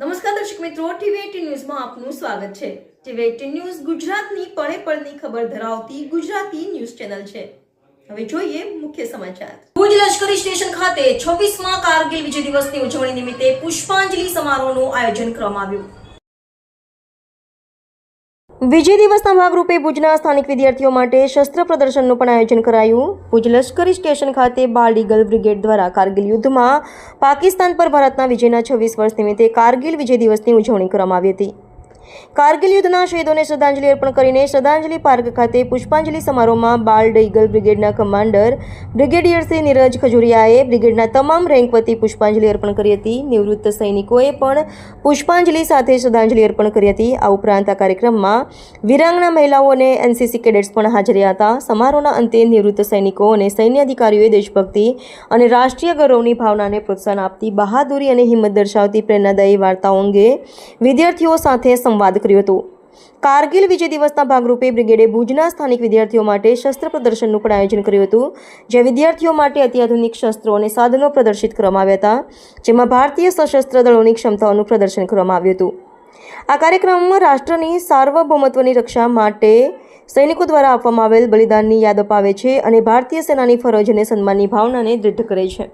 નમસ્કાર દર્શક મિત્રો, ટીવી ન્યૂઝમાં આપનું સ્વાગત છે. ટીવી એટીન ન્યૂઝ ગુજરાતની પળે પળની ખબર ધરાવતી ગુજરાતી ન્યૂઝ ચેનલ છે. હવે જોઈએ મુખ્ય સમાચાર. ભુજ લશ્કરી સ્ટેશન ખાતે 26મા કારગિલ વિજય દિવસની ઉજવણી નિમિત્તે પુષ્પાંજલિ સમારોહનું આયોજન કરવામાં આવ્યું. વિજય દિવસના ભાગરૂપે ભુજના સ્થાનિક વિદ્યાર્થીઓ માટે શસ્ત્ર પ્રદર્શનનું પણ આયોજન કરાયું. ભુજ લશ્કરી સ્ટેશન ખાતે બાળ ઈગલ બ્રિગેડ દ્વારા કારગિલ યુદ્ધમાં પાકિસ્તાન પર ભારતના વિજયના છવ્વીસ વર્ષ નિમિત્તે કારગિલ વિજય દિવસની ઉજવણી કરવામાં આવી હતી. કારગિલ યુદ્ધના શહીદોને શ્રદ્ધાંજલિ અર્પણ કરીને શ્રદ્ધાંજલિ પાર્ક ખાતે પુષ્પાંજલિ સમારોહમાં બાળ ઈગલ બ્રિગેડના કમાન્ડર બ્રિગેડિયર શ્રી નીરજ ખજુરિયાએ બ્રિગેડના તમામ રેન્ક વતી પુષ્પાંજલિ અર્પણ કરી હતી. નિવૃત્ત સૈનિકોએ પણ પુષ્પાંજલિ સાથે શ્રદ્ધાંજલિ અર્પણ કરી હતી. આ ઉપરાંત આ કાર્યક્રમમાં વિરાંગના મહિલાઓ અને એનસીસી કેડેટ્સ પણ હાજર હતા. સમારોહના અંતે નિવૃત્ત સૈનિકો અને સૈન્ય અધિકારીઓએ દેશભક્તિ અને રાષ્ટ્રીય ગૌરવની ભાવનાને પ્રોત્સાહન આપતી, બહાદુરી અને હિંમત દર્શાવતી પ્રેરણાદાયી વાર્તાઓ અંગે વિદ્યાર્થીઓ સાથે સંવાદ કર્યો હતો. કારગિલ વિજય દિવસના ભાગરૂપે બ્રિગેડે ભુજના સ્થાનિક વિદ્યાર્થીઓ માટે શસ્ત્ર પ્રદર્શનનું પણ આયોજન કર્યું હતું, જ્યાં વિદ્યાર્થીઓ માટે અત્યાધુનિક શસ્ત્રો અને સાધનો પ્રદર્શિત કરવામાં આવ્યા હતા, જેમાં ભારતીય સશસ્ત્ર દળોની ક્ષમતાઓનું પ્રદર્શન કરવામાં આવ્યું હતું. આ કાર્યક્રમમાં રાષ્ટ્રની સાર્વભૌમત્વની રક્ષા માટે સૈનિકો દ્વારા આપવામાં આવેલ બલિદાનની યાદ અપાવે છે અને ભારતીય સેનાની ફરજ અને સન્માનની ભાવનાને દૃઢ કરે છે.